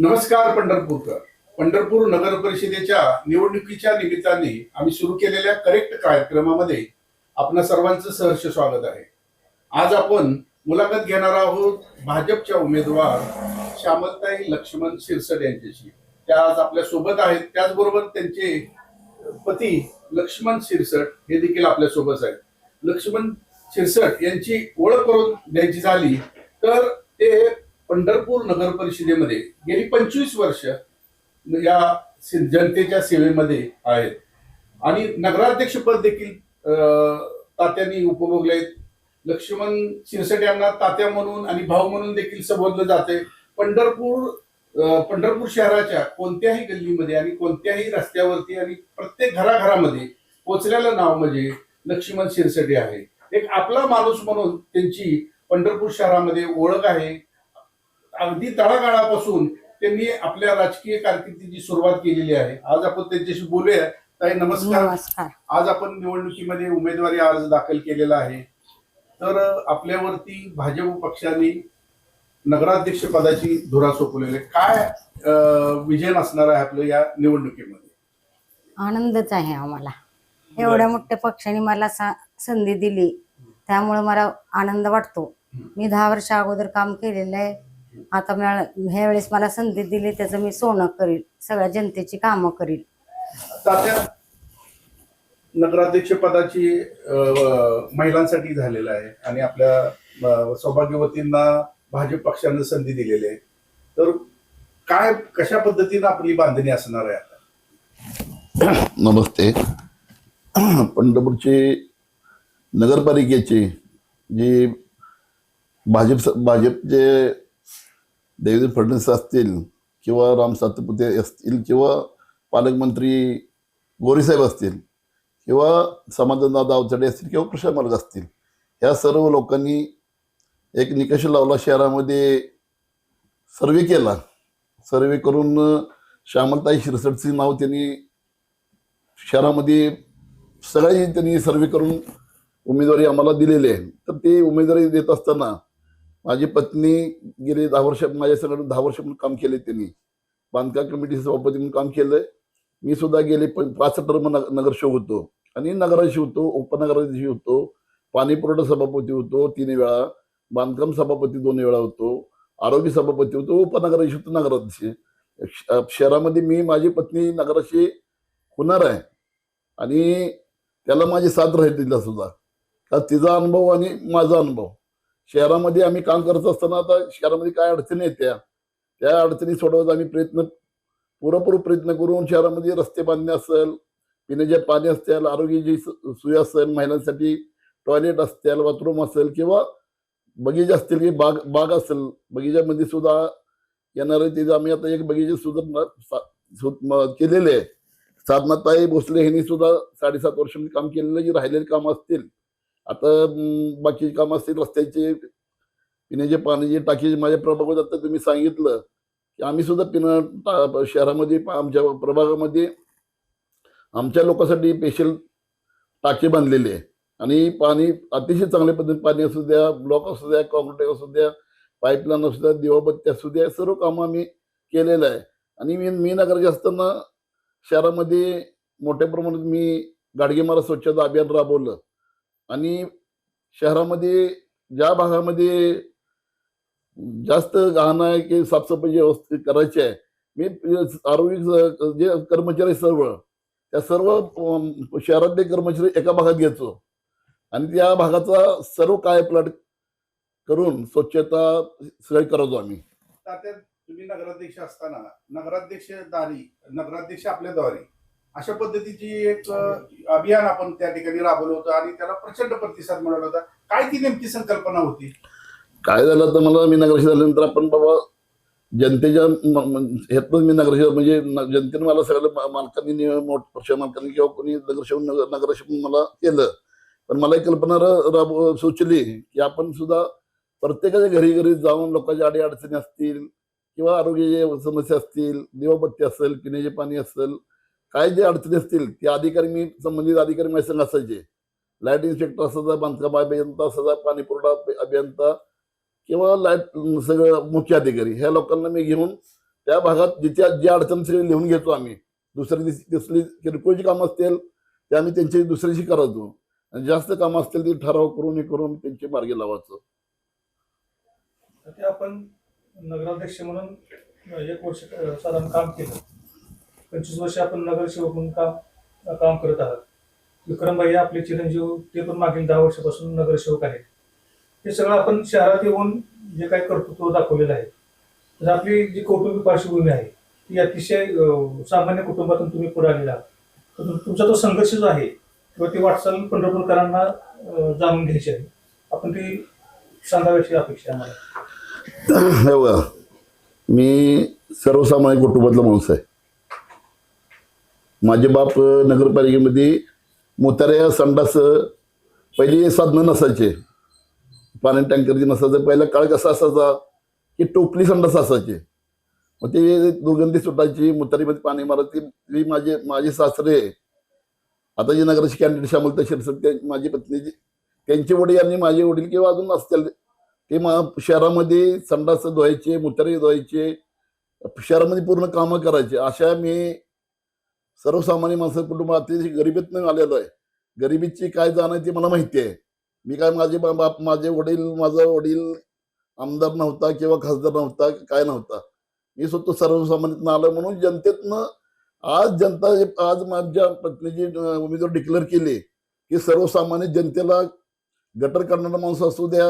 नमस्कार पंढरपूरकर. पंढरपूर नगर परिषदेच्या निवडणुकीच्या निमित्ताने आम्ही सुरू केलेल्या करेक्ट कार्यक्रमामध्ये आपल्या सर्वांचं सहर्ष स्वागत आहे. आज आपण मुलाखत घेणार आहोत भाजपच्या उमेदवार श्यामलताई लक्ष्मण शिरसट यांच्याशी. त्या आज आपल्यासोबत आहेत. त्याचबरोबर त्यांचे पती लक्ष्मण शिरसट हे देखील आपल्यासोबत आहेत. लक्ष्मण शिरसट यांची ओळख करून द्यायची झाली तर ते पंढरपूर नगर परिषदेमध्ये गेली पंचवीस वर्ष या जनतेच्या सेवेमध्ये आहेत. आणि नगराध्यक्षपद देखील तात्यांनी उपभोगले लक्ष्मण शिरसट यांना तात्या म्हणून आणि भाऊ म्हणून देखील संबोधलं जाते पंढरपूर पंढरपूर शहराच्या कोणत्याही गल्लीमध्ये आणि कोणत्याही रस्त्यावरती आणि प्रत्येक घराघरामध्ये पोचलेलं नाव म्हणजे लक्ष्मण शिरसटे आहे. एक आपला माणूस म्हणून त्यांची पंढरपूर शहरामध्ये ओळख आहे. अगदी तळागाळापासून त्यांनी आपल्या राजकीय कारकिर्दीची सुरुवात केलेली आहे. आज आपण त्यांच्याशी बोलूया. ताई नमस्कार. आज आपण निवडणुकीमध्ये उमेदवारी अर्ज दाखल केलेला आहे. तर आपल्यावरती भाजप पक्षाने नगराध्यक्ष पदाची धुरा सोपवलेली आहे. काय अ, विजन असणार आहे आपलं या निवडणुकीमध्ये? आनंदच आहे आम्हाला. एवढ्या मोठ्या पक्षाने मला सा- संधी दिली. त्यामुळे मला आनंद वाटतो. मी दहा वर्ष अगोदर काम केलेलं आहे. आता मला ह्या वेळेस मला संधी दिली त्याचं मी सोनं करील सगळ्या जनतेची कामं करील. तात्या नगराध्यक्ष पदाची अ, महिलांसाठी झालेलं आहे आणि आपल्या अ, सौभाग्यवतींना भाजप पक्षानं संधी दिलेली आहे. तर काय कशा पद्धतीनं आपली बांधणी असणार आहे आता? नमस्ते. पंढरपूरचे नगरपालिकेचे जे भाजप भाजपचे देवेंद्र फडणवीस असतील किंवा राम सातपुते असतील किंवा पालकमंत्री गोरीसाहेब असतील किंवा समाधानदादा अवचडे असतील किंवा प्रशांत मार्ग असतील ह्या सर्व लोकांनी एक निकष लावला शहरामध्ये सर्वे केला. सर्वे करून श्यामलताई शिरसटचे नाव त्यांनी शहरामध्ये सगळ्यांनी त्यांनी सर्वे करून उमेदवारी आम्हाला दिलेली आहे. तर ते उमेदवारी देत असताना माझी पत्नी गेले दहा वर्ष माझ्या सगळं दहा वर्ष म्हणून काम केले त्यांनी. बांधकाम कमिटी सभापती म्हणून काम केलंय. मी सुद्धा गेले प- पाच टर्म नग- नगरसेवक होतो. आणि नगराधीश होतो उपनगराधीश होतो पाणी पुरवठा सभापती होतो तीन वेळा बांधकाम सभापती दोन वेळा होतो आरोग्य सभापती होतो उपनगराधीश होतो नगराध्यक्ष. श- शहरामध्ये मी माझी पत्नी नगराशी होणार आहे. आणि त्याला माझी साथ राहील तिला सुद्धा. तिचा अनुभव आणि माझा अनुभव. शहरामध्ये आम्ही काम करत असताना आता शहरामध्ये काय अडचणी येत्या त्या? अडचणी सोडवत आम्ही प्रयत्न पुरेपूर प्रयत्न करून शहरामध्ये रस्ते बांधणे असेल पिण्याचे पाणी असतील आरोग्याची सो- सोय असेल महिलांसाठी टॉयलेट असतील बाथरूम असेल किंवा बगीचे असतील की बाग बाग असेल बगीच्यामध्ये सुद्धा येणारे तिथे आम्ही आता एक बगीचे सुद्धा सा- सु- केलेले आहे. साधनाताई भोसले यांनी सुद्धा साडेसात वर्षांनी काम केलेलं जे राहिलेले काम असतील. आता बाकीची कामं असतील रस्त्याचे पिण्याचे पाण्याचे टाकीचे माझ्या प्रभागात आता तुम्ही सांगितलं की आम्ही सुद्धा पिणं टा- शहरामध्ये आमच्या प्रभागामध्ये आमच्या लोकांसाठी स्पेशल टाके बांधलेले आहे. आणि पाणी अतिशय चांगल्या पद्धतीने पाणी असू द्या ब्लॉक असू द्या कॉन्क्रीट असू द्या पाईपलाईन असू द्या दिवाबत्ती असू द्या सर्व कामं आम्ही केलेलं आहे. आणि मी मी नगरचे असताना शहरामध्ये मोठ्या प्रमाणात मी गाडगेमारा स्वच्छता अभियान राबवलं. आणि शहरामध्ये ज्या भागामध्ये जास्त घाण आहे की साफसफाई व्यवस्थित करायची आहे मी आरोग्य जे कर्मचारी सर्व त्या सर्व शहरातले कर्मचारी एका भागात घ्यायचो आणि त्या भागाचा सर्व काय प्लॉट करून स्वच्छता सगळी करायचो आम्ही. तुम्ही नगराध्यक्ष असताना नगराध्यक्ष दारी नगराध्यक्ष आपल्या द्वारे अशा पद्धतीची एक अभियान आपण त्या ठिकाणी राबवलं होतं आणि त्याला प्रचंड प्रतिसाद मिळाला होता. काय ती नेमकी संकल्पना होती? काय झालं तर मला मी नगराशी झाल्यानंतर आपण बाबा जनतेच्या ह्यातनं मी नगराध्यक्ष म्हणजे जनतेनं मला सगळं मालकांनी मोठ पक्ष मालकांनी किंवा कोणी नगरसेवक नगर नगराध्यक्ष मला केलं. पण मला एक कल्पना राब सुचली की आपण सुद्धा प्रत्येकाच्या घरी घरी जाऊन लोकांच्या अडी अडचणी असतील किंवा आरोग्याच्या समस्या असतील दिवाबत्ती असेल पिण्याचे पाणी असेल काय जे अडचणी असतील ते अधिकारी मी संबंधित अधिकारी माझ्या संघ असायचे. लाइट इन्स्पेक्टर असायचा बांधकाम अभियंता असायचा पाणी पुरवठा अभियंता किंवा लाइट सगळं मुख्य अधिकारी. ह्या लोकांना मी घेऊन त्या भागात जिथे जी अडचण असेल लिहून घेतो आम्ही. दुसऱ्या दिवशी दिसली किरकोळची कामं असतील ते आम्ही त्यांची दुसऱ्याशी करायचो आणि जास्त कामं असतील ते ठराव करून हे करून त्यांचे मार्गी लावायचं. ते आपण नगराध्यक्ष म्हणून एक वर्ष साधारण काम केलं. पंचवीस वर्ष आपण नगरसेवक म्हणून काम काम करत आहात. विक्रमभाई आपले चिरंजीव ते पण मागील दहा वर्षापासून नगरसेवक आहेत. हे सगळं आपण शहरात येऊन जे काही कर्तृत्व दाखवलेलं आहे. तर आपली जी कौटुंबिक पार्श्वभूमी आहे ती अतिशय सामान्य कुटुंबातून तुम्ही पुढे आलेला तर तुमचा तो संघर्ष जो आहे किंवा ती वाटचाल पंढरपूरकरांना जाणून घ्यायची आहे. आपण ती सांगाव्याची अपेक्षा आहे आम्हाला. मी सर्वसामान्य कुटुंबातला माणूस आहे. माझे बाप नगरपालिकेमध्ये मोताऱ्या संडास पहिली साधनं नसायचे. पाणी टँकरची नसायचं. पहिला काळ कसा असायचा? की टोपली संडास असायचे. मग ते दुर्गंधी सुटायची मुतारीमध्ये पाणी मारायची. ती माझे माझे सासरे आता जे नगराचे कॅन्डिडेट श्यामल शिरसट माझी पत्नीची त्यांचे वडील आणि माझे वडील किंवा अजून असतील ते मग शहरामध्ये संडास धुवायचे मुतारी धुवायचे शहरामध्ये पूर्ण कामं करायचे. अशा मी सर्वसामान्य माणसं कुटुंब अतिशय गरिबीतनं आलेलो आहे. गरिबीची काय जाण आहे ती मला माहिती आहे. मी काय माझे बाप माझे वडील माझा वडील आमदार नव्हता किंवा खासदार नव्हता काय नव्हता. मी स्वतः सर्वसामान्यातनं आलं म्हणून जनतेतनं आज जनता आज माझ्या पत्नीची उमेदवार डिक्लेअर केली की सर्वसामान्य जनतेला गटर करणारा माणूस असू द्या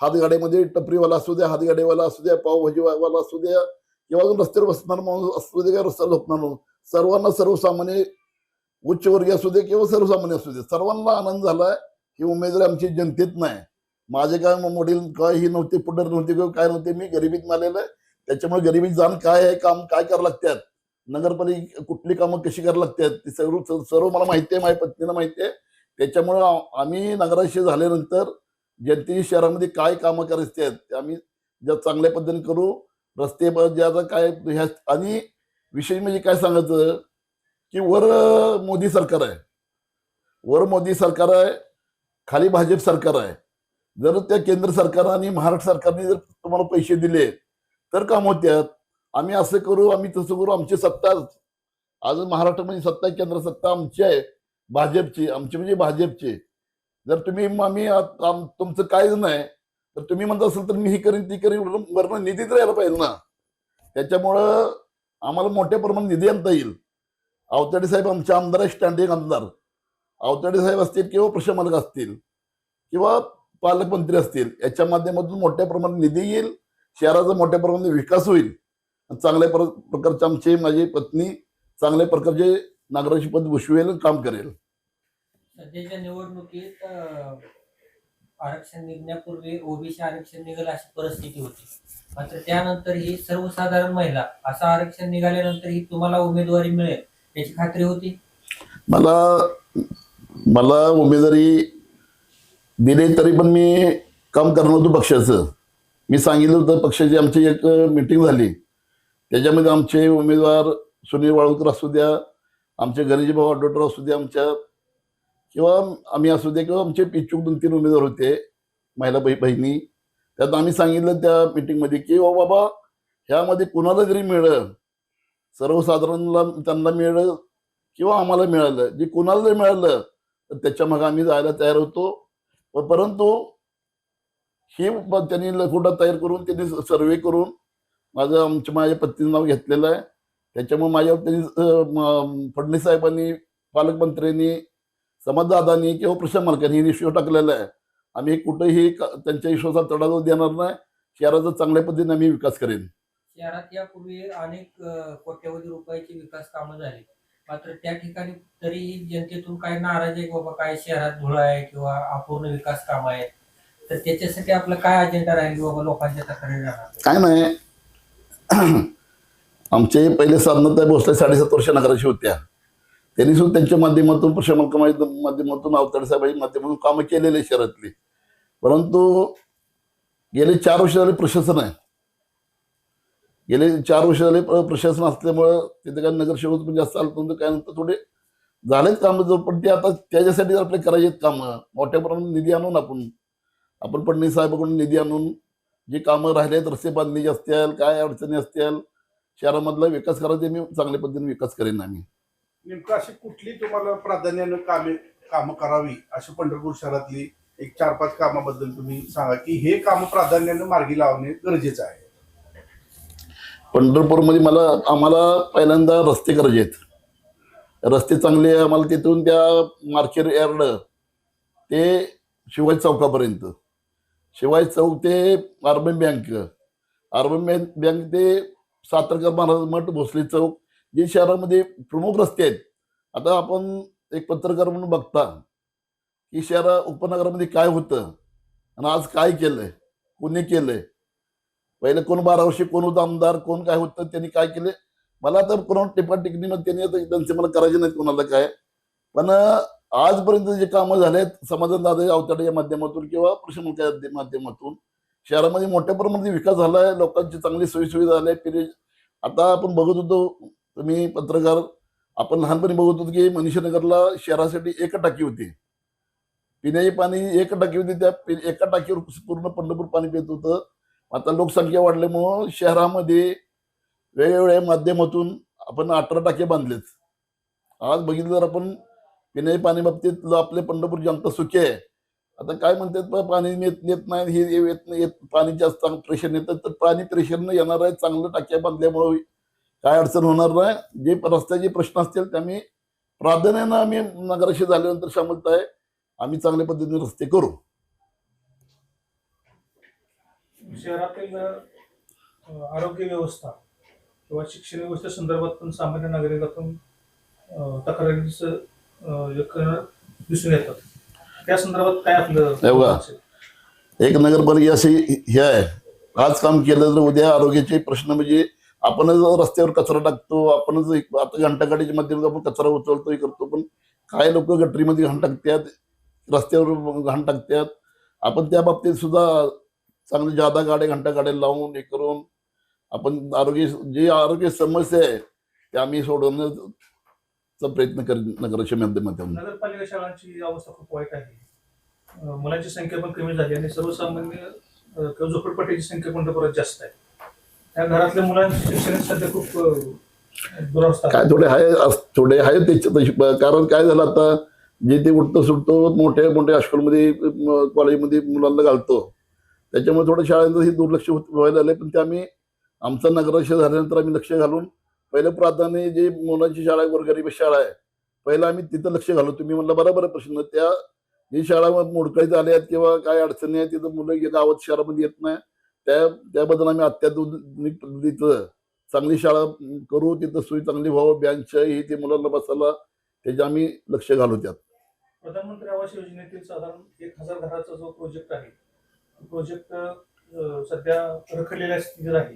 हातगाड्यामध्ये टपरीवाला असू द्या हातगाडीवाला असू द्या पावभाजीवाला असू द्या किंवा अजून रस्त्यावर बसणारा माणूस असू दे का रस्त्यावर झोपणार माणूस सर्वांना सर्वसामान्य उच्चवर्गीय असू दे किंवा सर्वसामान्य असू दे सर्वांना आनंद झालाय की उमेदवारी आमची जनतेत नाही. माझे काय म- वडील काय ही नव्हते पुढर नव्हते किंवा काय नव्हते मी गरिबीत आलेलं आहे. त्याच्यामुळे गरिबीत जाण काय आहे काम काय करावं लागतात? नगरपालिका कुठली कामं कशी करावं लागतात? ते सर्व सर्व मला माहिती आहे माझ्या पत्नीला माहिती आहे. त्याच्यामुळं आम्ही नगराशी झाल्यानंतर जनतेच्या शहरामध्ये काय कामं करायची आहेत ते आम्ही ज्या चांगल्या पद्धतीने करू रस्ते ब- काय ह्या आणि विशेष म्हणजे काय सांगायचं? की वर मोदी सरकार आहे. वर मोदी सरकार आहे खाली भाजप सरकार आहे. जर त्या केंद्र सरकार आणि महाराष्ट्र सरकारने जर तुम्हाला पैसे दिले तर काम होत्यात आम्ही असं करू आम्ही तसं करू आमची सत्ता आज महाराष्ट्रामध्ये सत्ता केंद्र सत्ता आमची आहे भाजपची आमची म्हणजे भाजपची. जर तुम्ही आम्ही तुमचं काहीच नाही तर तुम्ही म्हणत असाल तर मी ही करीन ती करीन वरून- वरनं निधी पाहिजे ना. त्याच्यामुळं आम्हाला मोठ्या प्रमाणात निधी आणता येईल. अवताडे साहेब आमचे आमदार आहे स्टँडिंग आमदार. अवताडे साहेब असतील किंवा प्रशामालक असतील किंवा पालकमंत्री असतील याच्या माध्यमातून मोठ्या प्रमाणात निधी येईल शहराचा मोठ्या प्रमाणात विकास होईल. चांगल्या प्र- प्रकारचे आमचे माझी पत्नी चांगल्या प्रकारचे नागराची पद भूषवेल काम करेल. सध्याच्या निवडणुकीत आरक्षण निघण्यापूर्वी ओबीसी आरक्षण निघेल अशी परिस्थिती होती. मात्र त्यानंतर ही सर्वसाधारण महिला असं आरक्षण निघाल्यानंतर ही तुम्हाला उमेदवारी मिळेल याची खात्री होती? मला मला उमेदवारी दिली तरी पण मी काम करणार होतो पक्षाचं. मी सांगितलं होतं पक्षाची आमची एक मिटिंग झाली. त्याच्यामध्ये आमचे उमेदवार सुनील वाळूकर असू द्या आमचे गणेशभाऊ भाऊ असू द्या आमच्या किंवा आम्ही असू द्या किंवा आमचे इच्छुक दोन तीन उमेदवार होते महिला बही बहिणी त्यात आम्ही सांगितलं त्या मिटिंगमध्ये की ओ बाबा ह्यामध्ये कुणाला जरी मिळलं सर्वसाधारणला त्यांना मिळलं किंवा आम्हाला मिळालं जे कुणाला जरी मिळालं तर त्याच्या मग आम्ही जायला तयार होतो. परंतु हे त्यांनी लखोटा तयार करून त्यांनी सर्वे करून माझं आमच्या माझ्या पत्नीचं नाव घेतलेलं आहे. त्याच्यामुळे माझ्यावर त्यांनी फडणवीस साहेबांनी पालकमंत्र्यांनी समाजदादांनी किंवा प्रशांत मालकांनी विश्वास टाकलेला आहे. आम्ही कुठेही त्यांच्या विश्वासात तडा देणार नाही. शहराचा चांगल्या पद्धतीने आम्ही विकास करेन. शहरात यापूर्वी अनेक कोट्यवधी रुपयाची विकास कामं झाली. मात्र त्या ठिकाणी तरीही जनतेतून काय नाराज आहे की बाबा काय शहरात धुळा आहे किंवा अपूर्ण विकास कामं आहेत. तर त्याच्यासाठी आपलं काय अजेंडा राहील की बाबा लोकांच्या तक्रारी राहणार? काय नाही. आमचे पहिले साधनाताई भोसले साडेसात वर्ष नगराशी होत्या. त्यांनी सुद्धा त्यांच्या माध्यमातून प्रशामल माध्यमातून अवताडे साहेबांच्या माध्यमातून कामं केलेले शहरातली. परंतु गेले चार वर्ष झाले प्रशासन आहे. गेले चार वर्ष झाले प्रशासन असल्यामुळं तिथे काय नगरसेवक पण जास्त आलं पण काय नंतर थोडे झालेच कामं जर पण ते आता त्याच्यासाठी जर आपले करायचे कामं मोठ्या प्रमाणात निधी आणून आपण आपण फडणवीस साहेबाकडून निधी आणून जी कामं राहिलेत आहेत रस्ते बांधणीची असतील काय अडचणी असतील शहरामधला विकास करायचे मी चांगल्या पद्धतीने विकास करेन आम्ही. नेमकं अशी कुठली तुम्हाला प्राधान्यानं कामे कामं करावी अशी पंढरपूर शहरातली एक चार पाच कामाबद्दल तुम्ही सांगा की हे काम प्राधान्यानं मार्गी लावणे गरजेचं आहे. पंढरपूरमध्ये मला आम्हाला पहिल्यांदा रस्ते गरजे आहेत. रस्ते चांगले आम्हाला तिथून त्या मार्केट यार्ड ते शिवाजी चौकापर्यंत. शिवाजी चौक ते urban bank. Urban bank bank ते सातारकर महाराज मठ भोसले चौक जे शहरामध्ये प्रमुख रस्ते आहेत. आता आपण एक पत्रकार म्हणून बघता की शहरा उपनगरामध्ये काय होतं? आणि आज काय केलंय? कोणी केलंय? पहिले कोण बारा वर्षी कोण होतं आमदार कोण काय होतं त्यांनी काय केले मला तर कोणावर टिपा मग त्यांनी आता त्यांचे मला करायचे नाहीत कोणाला काय. पण आजपर्यंत जे कामं झालेत समाधान दादा अवताड्याच्या माध्यमातून किंवा प्रश्न माध्यमातून शहरामध्ये मोठ्या प्रमाणात विकास झाला आहे लोकांची चांगली सोयीसुविधा झाल्या पिरे आता आपण बघत होतो तुम्ही पत्रकार आपण लहानपणी बघत होतो की मनीषनगरला शहरासाठी एक टाकी होती. पिण्याचे पाणी एक टाकी होती त्या पि- एका टाकीवर पूर्ण पंढरपूर पाणी पित होतं. आता लोकसंख्या वाढल्यामुळं शहरामध्ये वेगवेगळ्या माध्यमातून आपण अठरा टाके बांधलेत. आज बघितलं तर आपण पिण्याच्या पाणी बाबतीत आपले पंढरपूर जनता सुखी आहे. आता काय म्हणतात बा, पाणी येत येत नाही हे हे येत नाही येत पाणी जास्त प्रेशर येतं तर पाणी प्रेशरनं येणार आहे चांगलं टाक्या बांधल्यामुळं काय अडचण होणार नाही. जे रस्त्याचे प्रश्न असतील ते आम्ही प्राधान्यानं आम्ही नगराशी झाल्यानंतर शामलत आहे आम्ही चांगल्या पद्धतीने रस्ते करू. शहरातील आरोग्य व्यवस्था किंवा शिक्षण व्यवस्थेसंदर्भात पण सामान्य नागरिकातून तक्रारीचं दिसून येतात. त्या संदर्भात काय आपलं. एक नगरपालिका अशी हे आहे. आज काम केलं तर उद्या आरोग्याचे प्रश्न म्हणजे आपणच रस्त्यावर कचरा टाकतो आपणच आता घंटागाडीच्या माध्यमातून आपण कचरा उचलतो हे करतो पण काय लोक गटरीमध्ये घाण टाकतात? रस्त्यावर घाण टाकतात. आपण त्या बाबतीत सुद्धा चांगली जादा गाड्या घंटा गाड्या लावून हे करून आपण आरोग्य जे आरोग्य समस्या आहे ते आम्ही सोडवण्याचा प्रयत्न करेन नगराच्या माध्यमातून. नगरपालिका शाळांची अवस्था खूप वाईट आहे. मुलांची संख्या पण कमी झाली आणि सर्वसामान्य झोपडपट्टीची संख्या पण परत जास्त आहे. त्या घरातल्या मुलांची शिक्षण सध्या खूप दुरवस्था. काय थोडे आहे थोडे आहे त्याच्या कारण काय झालं आता? जे ते उठतं सुटतो मोठ्या मोठ्या हायस्कूलमध्ये कॉलेजमध्ये मुलांना घालतो. त्याच्यामुळे थोडं शाळांचं हे दुर्लक्ष होत व्हायला लागलं पण ते आम्ही आमचा नगराक्ष झाल्यानंतर आम्ही लक्ष घालून पहिलं प्राधान्य जे मुलांची शाळा आहे गोरगरीब शाळा आहे पहिलं आम्ही तिथं लक्ष घालू तुम्ही म्हणलं बरोबर आहे प्रश्न. त्या जी शाळा मोडकळीत आल्या आहेत किंवा काय अडचणी आहेत तिथं मुलं गावात शहरामध्ये येत नाही. त्या त्याबद्दल आम्ही अत्याधुनिक पद्धतीचं चांगली शाळा करू तिथं सोयी चांगली व्हावं बँच हे ते मुलांना बसायला त्याचे आम्ही लक्ष घालू त्यात. प्रधानमंत्री आवास योजनेतील साधारण एक हजार घराचा जो प्रोजेक्ट आहे प्रोजेक्ट सध्या रखडलेल्या स्थितीत आहे.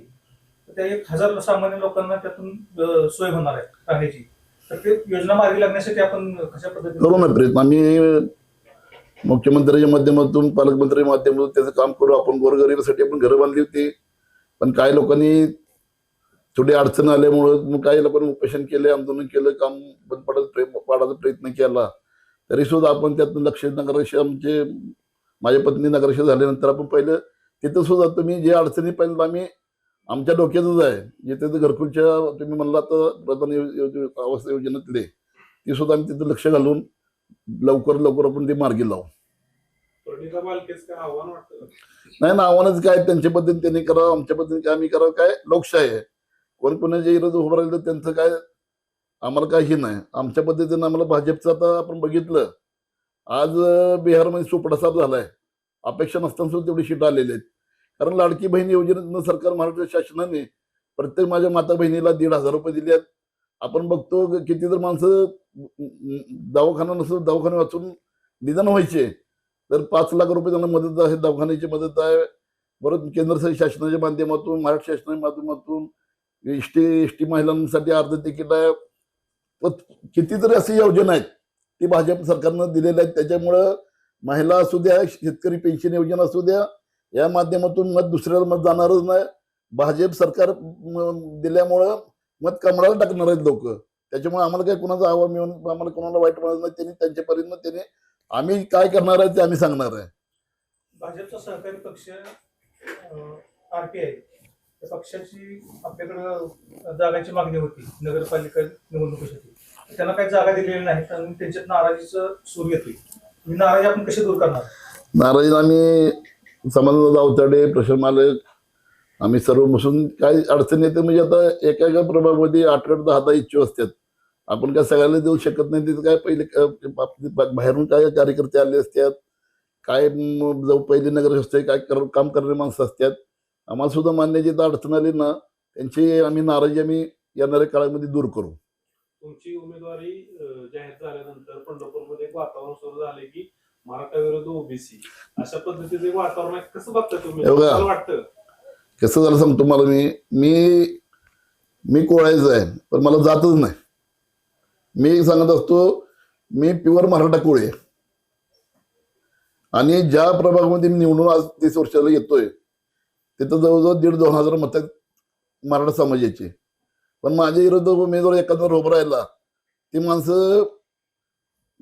तर त्या एक हजार सामान्य लोकांना त्यातून सोय होणार आहे राहण्याची. तर ते योजना मार्गी लागण्यासाठी आपण कशा पद्धतीने ना प्रयत्न आम्ही मुख्यमंत्र्यांच्या माध्यमातून पालकमंत्र्यांच्या माध्यमातून त्याचं काम करू. आपण गोरगरिबासाठी आपण घरं बांधली होती. पण काही लोकांनी थोडी अडचण आल्यामुळं मग काही लोकांनी उपोषण केले आंदोलन केलं काम बंद पाडायचा प्रयत्न पाडायचा प्रयत्न केला. तरी सुद्धा आपण त्यातून लक्ष नगराशी आमचे माझ्या पत्नी नगराशी झाल्यानंतर आपण पहिलं तिथं सुद्धा तुम्ही जे अडचणी पहिल्यांदा आम्ही आमच्या डोक्यातच आहे. जिथे ते घरकुलच्या तुम्ही म्हणला तर प्रधान आवास योजनेतले ती सुद्धा आम्ही तिथं लक्ष घालून लवकर लवकर आपण ते मार्गी लावू. नाही ना आव्हानच काय त्यांच्या पद्धतीने त्यांनी करावं आमच्या पद्धतीने काय आम्ही करावं काय लोकशाही आहे. कोण कोणाच्या विरोध उभं राहिलं त्यांचं काय आम्हाला काही नाही. आमच्या पद्धतीनं आम्हाला भाजपचं आता आपण बघितलं. आज बिहारमध्ये सुपडासाप झालाय. अपेक्षा नसताना सुद्धा तेवढी शीट आलेली आहेत. कारण लाडकी बहीण योजनेतनं सरकार महाराष्ट्र शासनाने प्रत्येक माझ्या माता बहिणीला दीड हजार रुपये दिले आहेत. आपण बघतो किती तर माणसं दवाखाना नसतं दवाखाने वाचून निधन व्हायचे. तर पाच लाख रुपये त्यांना मदत आहे दवाखान्याची मदत आहे. परत केंद्र शासनाच्या माध्यमातून महाराष्ट्र शासनाच्या माध्यमातून एस टी एस टी महिलांसाठी अर्ध तिकीट आहे. कितीतरी अशी योजना आहेत. ती भाजप सरकारनं दिलेल्या आहेत. त्याच्यामुळं महिला असू द्या शेतकरी पेन्शन योजना असू द्या या माध्यमातून मत दुसऱ्याला मत जाणारच नाही. भाजप सरकार दिल्यामुळं मत कमळाला टाकणार आहेत लोक. त्याच्यामुळे आम्हाला काही कुणाचा आवाज मिळून आम्हाला कोणाला वाईट म्हणत नाही. त्यांनी त्यांच्यापर्यंत त्यांनी आम्ही काय करणार आहे ते आम्ही सांगणार आहे. भाजपचा सहकारी पक्ष आरपीआय. त्या पक्षाची आपल्याकडं जागांची मागणी होती. नगरपालिका निवडणुकीसाठी. त्यांना काही जागा दिलेल्या नाहीत आणि त्यांच्यात नाराजीचं सूर येते ही नाराजी आपण कशी दूर करणार? नाराजी आम्ही समाधान अवताडे प्रशासन मालक आम्ही सर्व बसून काय अडचण येते म्हणजे आता एका एका प्रभागामध्ये आठ आठ दहा दहा इच्छू असतात. आपण काय सगळ्यांना देऊ शकत नाही तिथे काय पहिले बाहेरून काय कार्यकर्ते आले असतात? काय जाऊ पहिले नगर असते काय कर- काम करणारे माणसं असतात? आम्हाला सुद्धा मान्य जिथं अडचण आली ना त्यांची आम्ही नाराजी आम्ही येणाऱ्या काळामध्ये दूर करू. तुमची उमेदवारी जाहीर झाल्यानंतर पंढरपूरमध्ये एक वातावरण सुरू झाले की मराठा विरुद्ध ओबीसी. अशा पद्धतीचं एक वातावरण आहे. कसं बघता तुम्ही? वाटतं? कसं झालं सांगतो मला मी. मी मी कोळायचं आहे पण मला जातच नाही. मी सांगत असतो मी प्युअर मराठा कोळी आहे. आणि ज्या प्रभागामध्ये मी निवडून आज तीस वर्षाला येतोय तिथं जवळजवळ दीड दोन हजार मत मराठा समाजाची. पण माझ्या विरुद्ध उमेदवार एखादा उभं राहिला ती माणसं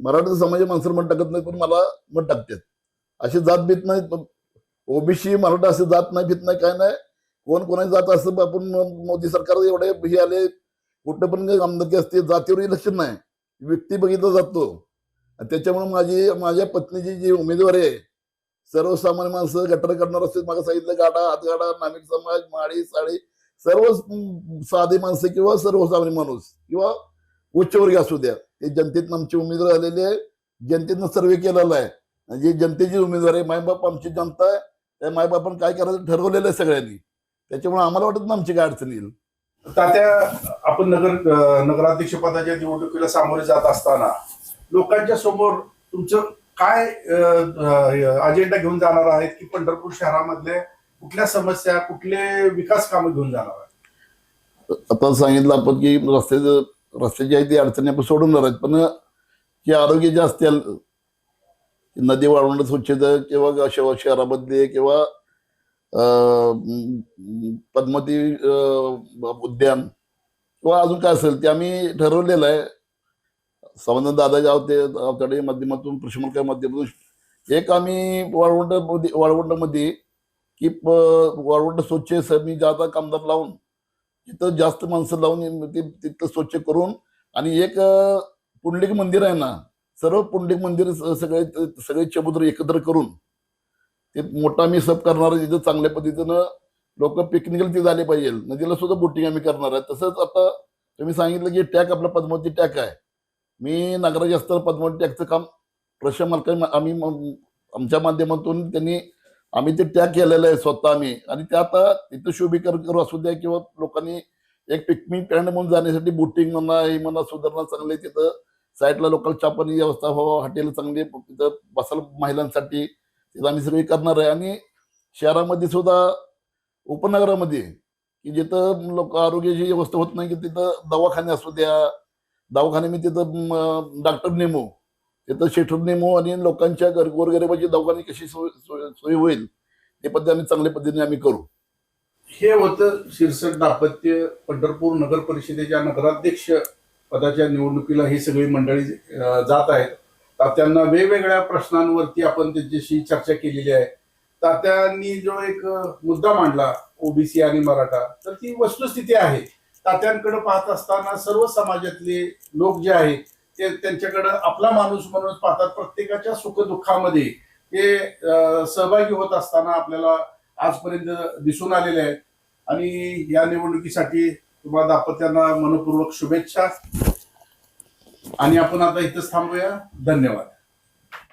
मराठा समाज माणसं मत टाकत नाही पण मला मत टाकतात. अशी जात भीत नाही ओबीसी मराठा असं जात नाही भीत नाही काय नाही. कोण कोणाची जात असं आपण मोदी सरकार एवढे हे आले कुठं पण आमदारकी असते जातीवरही लक्ष नाही. व्यक्ती बघितला जातो. त्याच्यामुळे माझी माझ्या पत्नीची जी उमेदवारी आहे सर्वसामान्य माणसं गटर करणार असतील मला सांगितलं गाडा हातगाडा नामिक समाज माळी साडी सर्व साधे माणसं किंवा सर्वसामान्य माणूस किंवा उच्चवर्गीय असू द्या. ते जनतेतनं आमची उमेदवार आलेले आहे जनतेनं सर्वे केलेला आहे. आणि जी जनतेची उमेदवार आहे. मायबाप आमची जनता आहे. त्या मायबापानं काय करायचं ठरवलेलं आहे सगळ्यांनी. त्याच्यामुळे आम्हाला वाटत ना आमची काय अडचण येईल. तात्या आपण नगर नगराध्यक्षपदाच्या नगराध्यक्ष पदाच्या निवडणुकीला सामोरे जात असताना लोकांच्या समोर तुमचं काय अजेंडा घेऊन जाणार आहेत की पंढरपूर शहरामधले कुठल्या समस्या कुठले विकास कामं घेऊन जाणार आहेत? आता सांगितलं आपण की रस्त्याचं रस्त्याची आहे ती अडचणी आपण सोडून आहेत पण की आरोग्य असतील नदी वाढवणं स्वच्छता किंवा शहरामधले किंवा अं, उद्यान किंवा अजून काय असेल ते आम्ही ठरवलेलं आहे. संबंध दादाच्या होते आवताडे माध्यमातून प्रश्नमंत्र्या माध्यमातून. एक आम्ही वाळवंडमध्ये वाळवंडमध्ये की प- वाळवंट स्वच्छ आहे, मी जाता कामदार लावून तिथं जास्त माणसं लावून ते तिथं स्वच्छ करून आणि एक पुंडलिक मंदिर आहे ना सर्व पुंडलिक मंदिर सगळे सगळे चबुद्र एकत्र करून ते मोठा आम्ही सब करणार तिथं चांगल्या पद्धतीनं लोक पिकनिकला तिथे झाले पाहिजे. नदीला सुद्धा बोटिंग आम्ही करणार आहे. तसंच आता तुम्ही सांगितलं की टॅक आपला पद्मावती टॅक आहे. मी नागराज अस्तर पद्मावती टॅगचं काम प्रशासन मालकाने आम्ही आमच्या माध्यमातून त्यांनी आम्ही ते टॅग केलेलं आहे स्वतः आम्ही. आणि ते आता तिथं शोभीकरण करू असू द्या किंवा लोकांनी एक पिकनिक पॅन्ट म्हणून जाण्यासाठी बोटिंग म्हणा हे म्हणा सुधारणा चांगली तिथं. साईडला लोकल छापणी व्यवस्था व्हावं हॉटेल चांगली तिथं बसायला महिलांसाठी. तिथं आम्ही सगळी करणार आहे. आणि शहरामध्ये सुद्धा उपनगरामध्ये की जिथं लोक आरोग्याची व्यवस्था होत नाही की तिथं दवाखाने असू द्या दवाखाने मी तिथं डॉक्टर नेमू. तिथं शेटर नेमू आणि लोकांच्या घर गोरगरिबाची दवाखाने कशी सोय सोय सोय होईल ते पद्धती आम्ही चांगल्या पद्धतीने आम्ही करू. हे होतं शिरसट दापत्य पंढरपूर नगर परिषदेच्या नगराध्यक्ष पदाच्या निवडणुकीला ही सगळी मंडळी जात आहेत. तात्यांना वेगवेगळ्या प्रश्नांवरती आपण त्यांच्याशी चर्चा केलेली आहे. तात्यांनी जो एक मुद्दा मांडला ओबीसी आणि मराठा तर ती वस्तुस्थिती आहे. तात्यांकडे पाहत असताना सर्व समाजातले लोक जे आहेत ते त्यांच्याकडं आपला माणूस म्हणून पाहतात. प्रत्येकाच्या सुखदुःखामध्ये ते सहभागी होत असताना आपल्याला आजपर्यंत दिसून आलेले आहेत आणि या निवडणुकीसाठी तुम्हाला दापत्यांना मनपूर्वक शुभेच्छा. आणि आपण आता इथंच थांबूया. धन्यवाद.